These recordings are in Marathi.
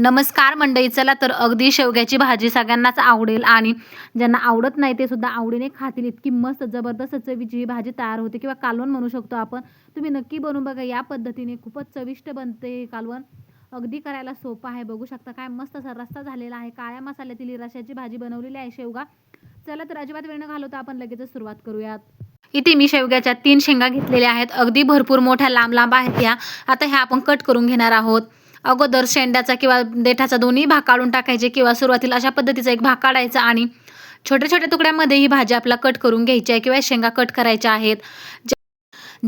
नमस्कार मंडळी चला तर अगदी शेवग्याची भाजी सगळ्यांनाच आवडेल. आणि ज्यांना आवडत नाही ते सुद्धा आवडीने खातील. इतकी मस्त जबरदस्त चवीची ही भाजी तयार होते किंवा कालवण म्हणू शकतो आपण. तुम्ही नक्की बनवून बघा. या पद्धतीने खूपच चविष्ट बनते कालवण. अगदी करायला सोपं आहे. बघू शकता काय मस्त असा रस्ता झालेला आहे. काळ्या मसाल्यातील ही रशाची भाजी बनवलेली आहे शेवगा. चला तर अजिबात वेळ न घालवता आपण लगेचच सुरुवात करूयात. इथे मी शेवग्याच्या तीन शेंगा घेतलेल्या आहेत. अगदी भरपूर मोठ्या लांब लांब आहेत ह्या आता ह्या आपण कट करून घेणार आहोत. अगोदर शेंड्याचा किंवा देठाचा दोन्ही भाग काढून टाकायचे किंवा सुरुवातीला अशा पद्धतीचा एक भाग काढायचा आणि छोट्या छोट्या तुकड्यामध्ये ही भाजी आपला कट करून घ्यायची आहे किंवा शेंगा कट करायच्या आहेत.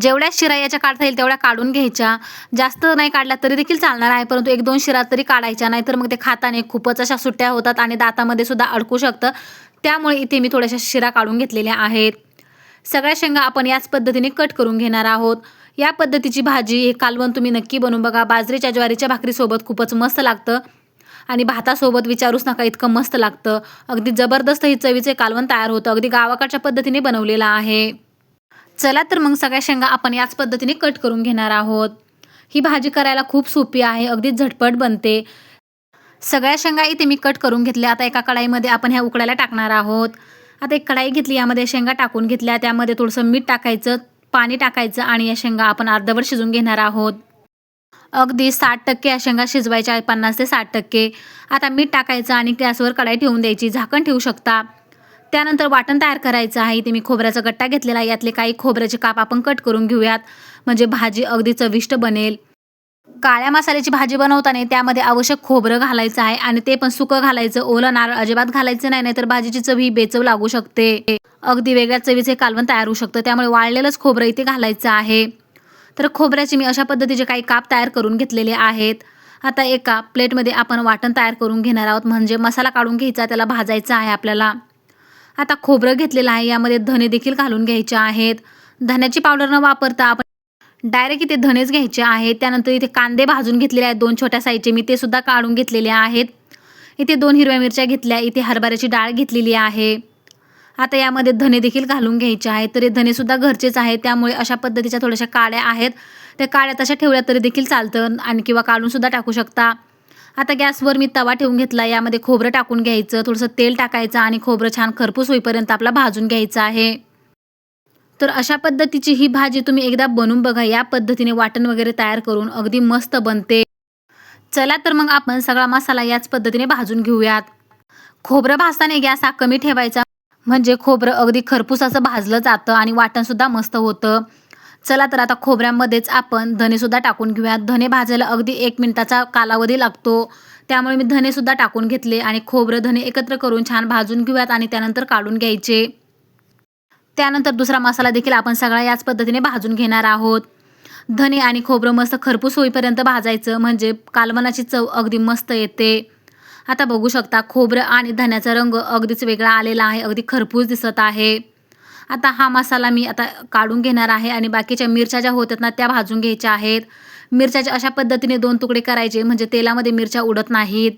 जेवढ्या शिरा याच्या काढता येईल तेवढ्या काढून घ्यायच्या. जास्त नाही काढल्या तरी देखील चालणार आहे परंतु एक दोन शिरा तरी काढायच्या नाहीतर मग ते खाताने खूपच अशा सुट्ट्या होतात आणि दातामध्ये सुद्धा अडकू शकतं. त्यामुळे इथे मी थोड्याशा शिरा काढून घेतलेल्या आहेत. सगळ्या शेंगा आपण याच पद्धतीने कट करून घेणार आहोत. या पद्धतीची भाजी हे कालवण तुम्ही नक्की बनवून बघा. बाजरीच्या ज्वारीच्या भाकरीसोबत खूपच मस्त लागतं. आणि भातासोबत विचारूच नका इतकं मस्त लागतं. अगदी जबरदस्त ही चवीचे कालवण तयार होतं. अगदी गावाकडच्या पद्धतीने बनवलेलं आहे. चला तर मग सगळ्या शेंगा आपण याच पद्धतीने कट करून घेणार आहोत. ही भाजी करायला खूप सोपी आहे अगदी झटपट बनते. सगळ्या शेंगा इथे मी कट करून घेतल्या. आता एका कढाईमध्ये आपण ह्या उकडायला टाकणार आहोत. आता एक कढाई घेतली यामध्ये शेंगा टाकून घेतल्या. त्यामध्ये थोडंसं मीठ टाकायचं. पाणी टाकायचं आणि या शेंगा आपण अर्धवर शिजून घेणार आहोत. अगदी साठ टक्के या शेंगा शिजवायच्या पन्नास ते साठ टक्के. आता मीठ टाकायचं आणि गॅसवर कढाई ठेवून द्यायची. झाकण ठेवू शकता. त्यानंतर वाटण तयार करायचं आहे. इथे मी खोबऱ्याचा गट्टा घेतलेला आहे. यातले काही खोबऱ्याचे काप आपण कट करून घेऊयात. म्हणजे भाजी अगदी चविष्ट बनेल. काळ्या मसाल्याची भाजी बनवताना त्यामध्ये आवश्यक खोबरं घालायचं आहे आणि ते पण सुकं घालायचं. ओलं नारळ अजिबात घालायचं नाही नाहीतर भाजीची चवी बेचव लागू शकते. अगदी वेगळ्या चवीचे कालवण तयार होऊ शकतं. त्यामुळे वाळलेलंच खोबरं इथे घालायचं आहे. तर खोबऱ्याचे मी अशा पद्धतीचे काही काप तयार करून घेतलेले आहेत. आता एका प्लेटमध्ये आपण वाटण तयार करून घेणार आहोत. म्हणजे मसाला काढून घ्यायचा त्याला भाजायचा आहे आपल्याला. आता खोबरं घेतलेलं आहे. यामध्ये धने देखील घालून घ्यायचे आहेत. धन्याची पावडर न वापरता आपण डायरेक्ट इथे धनेच घ्यायचे आहेत. त्यानंतर इथे कांदे भाजून घेतलेले आहेत. दोन छोट्या साईजचे. मी ते सुद्धा काढून घेतलेले आहेत. इथे दोन हिरव्या मिरच्या घेतल्या. इथे हरभऱ्याची डाळ घेतलेली आहे. आता यामध्ये धने देखील घालून घ्यायचे आहेत. तर हे धनेसुद्धा घरचेच आहेत. त्यामुळे अशा पद्धतीच्या थोड्याशा काळ्या आहेत. त्या काळ्या तशा ठेवल्या तरी देखील चालतं. आणि किंवा काढूनसुद्धा टाकू शकता. आता गॅसवर मी तवा ठेवून घेतला. यामध्ये खोबरं टाकून घ्यायचं. थोडंसं तेल टाकायचं आणि खोबरं छान खरपूस होईपर्यंत आपला भाजून घ्यायचं आहे. तर अशा पद्धतीची ही भाजी तुम्ही एकदा बनवून बघा. या पद्धतीने वाटण वगैरे तयार करून अगदी मस्त बनते. चला तर मग आपण सगळा मसाला याच पद्धतीने भाजून घेऊयात. खोबरं भाजताना गॅस हा कमी ठेवायचा. म्हणजे खोबरं अगदी खरपूस असं भाजलं जातं आणि वाटणसुद्धा मस्त होतं. चला तर आता खोबऱ्यामध्येच आपण धनेसुद्धा टाकून घेऊयात. धने भाजायला अगदी एक मिनिटाचा कालावधी लागतो. त्यामुळे मी धनेसुद्धा टाकून घेतले आणि खोबरं धने एकत्र करून छान भाजून घेऊयात आणि त्यानंतर काढून घ्यायचे. त्यानंतर दुसरा मसाला देखील आपण सगळा याच पद्धतीने भाजून घेणार आहोत. धने आणि खोबरं मस्त खरपूस होईपर्यंत भाजायचं म्हणजे कालवनाची चव अगदी मस्त येते. आता बघू शकता खोबरं आणि धन्याचा रंग अगदीच वेगळा आलेला आहे अगदी खरपूस दिसत आहे. आता हा मसाला मी आता काढून घेणार आहे आणि बाकीच्या मिरच्या ज्या होतात ना त्या भाजून घ्यायच्या आहेत. मिरच्याच्या अशा पद्धतीने दोन तुकडे करायचे म्हणजे तेलामध्ये मिरच्या उडत नाहीत.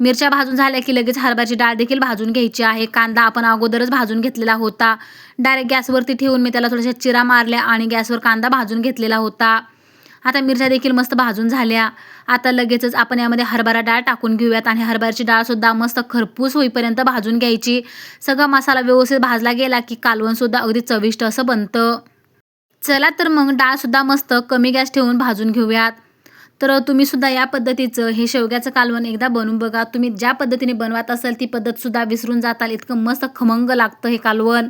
मिरच्या भाजून झाल्या की लगेच हरभऱ्याची डाळ देखील भाजून घ्यायची आहे. कांदा आपण अगोदरच भाजून घेतलेला होता. डायरेक्ट गॅसवरती ठेवून मी त्याला थोड्याशा चिरा मारल्या आणि गॅसवर कांदा भाजून घेतलेला होता. आता मिरच्या देखील मस्त भाजून झाल्या. आता लगेचच आपण यामध्ये हरभरा डाळ टाकून घेऊयात आणि हरभऱ्याची डाळसुद्धा मस्त खरपूस होईपर्यंत भाजून घ्यायची. सगळा मसाला व्यवस्थित भाजला गेला की कालवणसुद्धा अगदी चविष्ट असं बनतं. चला तर मग डाळसुद्धा मस्त कमी गॅस ठेवून भाजून घेऊयात. तर तुम्ही सुद्धा या पद्धतीचं हे शेवग्याचं कालवण एकदा बनवून बघा. तुम्ही ज्या पद्धतीने बनवत असाल ती पद्धतसुद्धा विसरून जाताल. इतकं मस्त खमंग लागतं हे कालवण.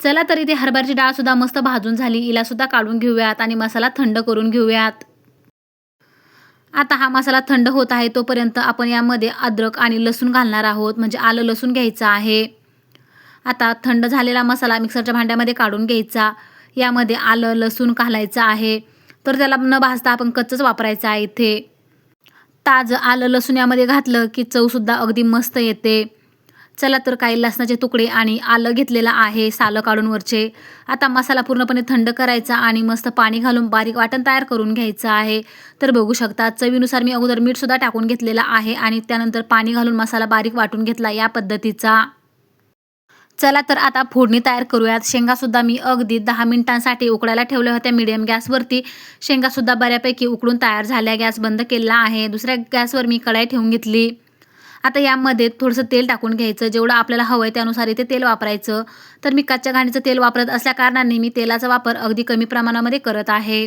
चला तर इथे हरभऱ्याची डाळसुद्धा मस्त भाजून झाली. हिलासुद्धा काढून घेऊयात आणि मसाला थंड करून घेऊयात. आता हा मसाला थंड होत आहे तोपर्यंत आपण यामध्ये अद्रक आणि लसूण घालणार आहोत. म्हणजे आलं लसूण घ्यायचं आहे. आता थंड झालेला मसाला मिक्सरच्या भांड्यामध्ये काढून घ्यायचा. यामध्ये आलं लसूण घालायचं आहे. तर त्याला न भाजता आपण कच्चंच वापरायचं आहे इथे. ताजं आलं लसूण यामध्ये घातलं की चवसुद्धा अगदी मस्त येते. चला तर काही लसणाचे तुकडे आणि आलं घेतलेलं आहे सालं काढून वरचे. आता मसाला पूर्णपणे थंड करायचा आणि मस्त पाणी घालून बारीक वाटण तयार करून घ्यायचं आहे. तर बघू शकता चवीनुसार मी अगोदर मीठसुद्धा टाकून घेतलेलं आहे आणि त्यानंतर पाणी घालून मसाला बारीक वाटून घेतला या पद्धतीचा. चला तर आता फोडणी तयार करूयात. शेंगासुद्धा मी अगदी दहा मिनिटांसाठी उकडायला ठेवल्या होत्या मिडियम गॅसवरती. शेंगासुद्धा बऱ्यापैकी उकडून तयार झाल्या. गॅस बंद केला आहे. दुसऱ्या गॅसवर मी कढाई ठेवून घेतली. आता यामध्ये थोडंसं तेल टाकून घ्यायचं. जेवढं आपल्याला हवं आहे त्यानुसार इथे तेल वापरायचं. तर मी कच्च्या घाणीचं तेल वापरत असल्या कारणाने मी तेलाचा वापर अगदी कमी प्रमाणामध्ये करत आहे.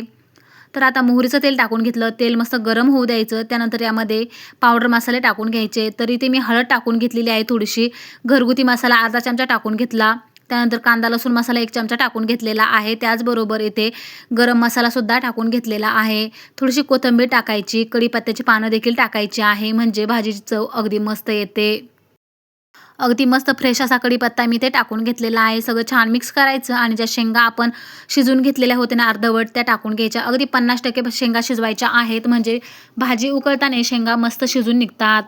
तर आता मोहरीचं तेल टाकून घेतलं. तेल मस्त गरम होऊ द्यायचं. त्यानंतर यामध्ये पावडर मसाले टाकून घ्यायचे. तर इथे मी हळद टाकून घेतलेली आहे थोडीशी. घरगुती मसाला अर्धा चमचा टाकून घेतला. त्यानंतर कांदा लसूण मसाला एक चमचा टाकून घेतलेला आहे. त्याचबरोबर इथे गरम मसालासुद्धा टाकून घेतलेला आहे. थोडीशी कोथिंबीर टाकायची. कढीपत्त्याची पानं देखील टाकायची आहे. म्हणजे भाजीची चव अगदी मस्त येते. अगदी मस्त फ्रेश असा कढीपत्ता मी ते टाकून घेतलेला आहे. सगळं छान मिक्स करायचं आणि ज्या शेंगा आपण शिजून घेतलेल्या होत्या ना अर्धवट त्या टाकून घ्यायच्या. अगदी पन्नास टक्के शेंगा शिजवायच्या आहेत. म्हणजे भाजी उकळताना शेंगा मस्त शिजून निघतात.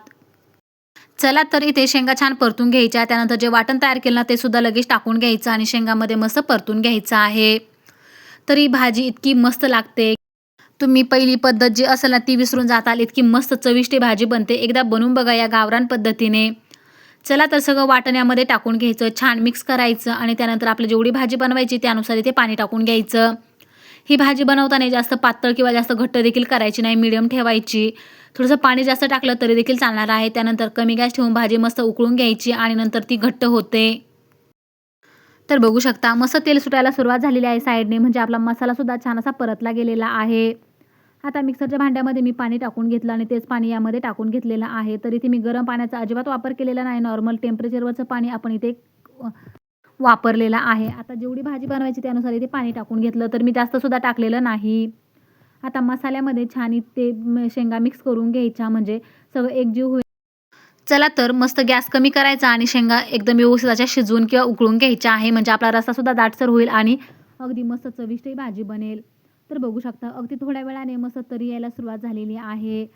चला तर इथे शेंगा छान परतून घ्यायच्या. त्यानंतर जे वाटण तयार केलं ना ते सुद्धा लगेच टाकून घ्यायचं आणि शेंगामध्ये मस्त परतून घ्यायचं आहे. तर ही भाजी इतकी मस्त लागते. तुम्ही पहिली पद्धत जी असेल ना ती विसरून जाताल. इतकी मस्त चविष्टी भाजी बनते. एकदा बनवून बघा या गावरान पद्धतीने. चला तर सगळं वाटण्यामध्ये टाकून घ्यायचं छान मिक्स करायचं आणि त्यानंतर आपलं जेवढी भाजी बनवायची त्यानुसार इथे पाणी टाकून घ्यायचं. ही भाजी बनवताना जास्त पातळ किंवा जास्त घट्ट देखील करायची नाही मिडियम ठेवायची. थोडंसं पाणी जास्त टाकलं तरी देखील चालणार आहे. त्यानंतर कमी गॅस ठेवून भाजी मस्त उकळून घ्यायची आणि नंतर ती घट्ट होते. तर बघू शकता मस्त तेल सुटायला सुरुवात झालेली आहे साईडने. म्हणजे आपला मसालासुद्धा छान असा परतला गेलेला आहे. आता मिक्सरच्या भांड्यामध्ये मी पाणी टाकून घेतलं आणि तेच पाणी यामध्ये टाकून घेतलेलं आहे. तर इथे मी गरम पाण्याचा अजिबात वापर केलेला नाही. नॉर्मल टेम्परेचरवरचं पाणी आपण इथे वापरलेलं आहे. आता जेवढी भाजी बनवायची त्यानुसार इथे पाणी टाकून घेतलं तर मी जास्तसुद्धा टाकलेलं नाही. आता मसाल्यामध्ये छान इथे शेंगा मिक्स करून घ्यायच्या. म्हणजे सगळं एकजीव होईल. चला तर मस्त गॅस कमी करायचा आणि शेंगा एकदम व्यवस्थित अशा शिजवून किंवा उकळून घ्यायच्या आहे. म्हणजे आपला रस्सासुद्धा दाटसर होईल आणि अगदी मस्त चविष्टही भाजी बनेल. तर बघू शकता. अगदी थोड्या वेळाने मस्त तरी यायला सुरुवात झालेली आहे.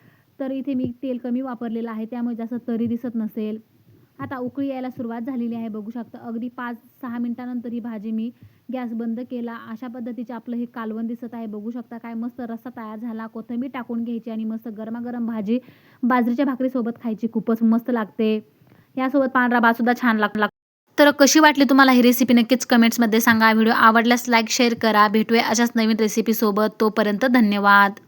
तर इथे मी तेल कमी वापरलेलं आहे. त्यामुळे जास्त तरी दिसत नसेल. आता उकळी यायला सुरुवात झालेली आहे. बघू शकता. अगदी पाच सहा मिनटानंतर ही भाजी मी गॅस बंद केला. अशा पद्धतीचे आपलं हे कालवण दिसत आहे. बघू शकता काय मस्त रस्सा तयार झाला. कोथिंबीर टाकून घ्यायची आणि मस्त गरमागरम भाजी बाजरीच्या भाकरीसोबत खायची खूपच मस्त लागते. यासोबत पांढरा भातसुद्धा छान लाग लाग तर कशी वाटली तुम्हाला ही रेसिपी नक्कीच कमेंट्समध्ये सांगा. व्हिडिओ आवडल्यास लाईक शेअर करा. भेटूया अशाच नवीन रेसिपीसोबत तोपर्यंत धन्यवाद.